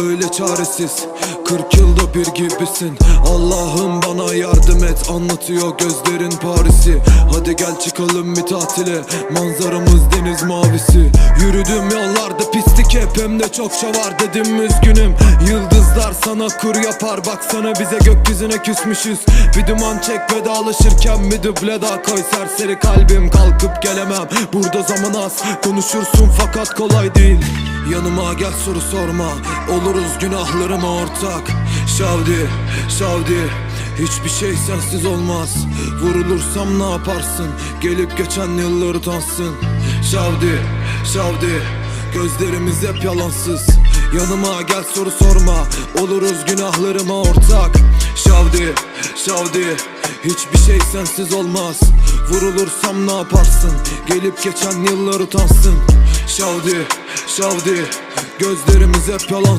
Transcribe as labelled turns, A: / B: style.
A: öyle çaresiz. 40 yılda bir gibisin. Allah'ım bana yardım et Anlatıyor gözlerin Paris'i. Hadi gel çıkalım bir tatile. Manzaramız deniz mavisi. Yürüdüm yollarda pislik hep hem de çokça var dedim üzgünüm. Yıldızlar sana kur yapar Baksana bize gökyüzüne küsmüşüz. Bir duman çek vedalaşırken bir duble daha koy. Serseri kalbim kalkıp gelemem. Burada zaman az konuşursun fakat kolay değil Yanıma gel soru sorma. Oluruz günahlarıma ortak. Şavdi, Şavdi. Hiçbir şey sensiz olmaz. Vurulursam ne yaparsın? Gelip geçen yıllar utansın Şavdi, Şavdi. Gözlerimiz hep yalansız. Yanıma gel soru sorma. Oluruz günahlarıma ortak. Şavdi, Şavdi. Hiçbir şey sensiz olmaz. Vurulursam ne yaparsın? Gelip geçen yıllar utansın Şavdi, Şavdi Gözlerimiz hep yalan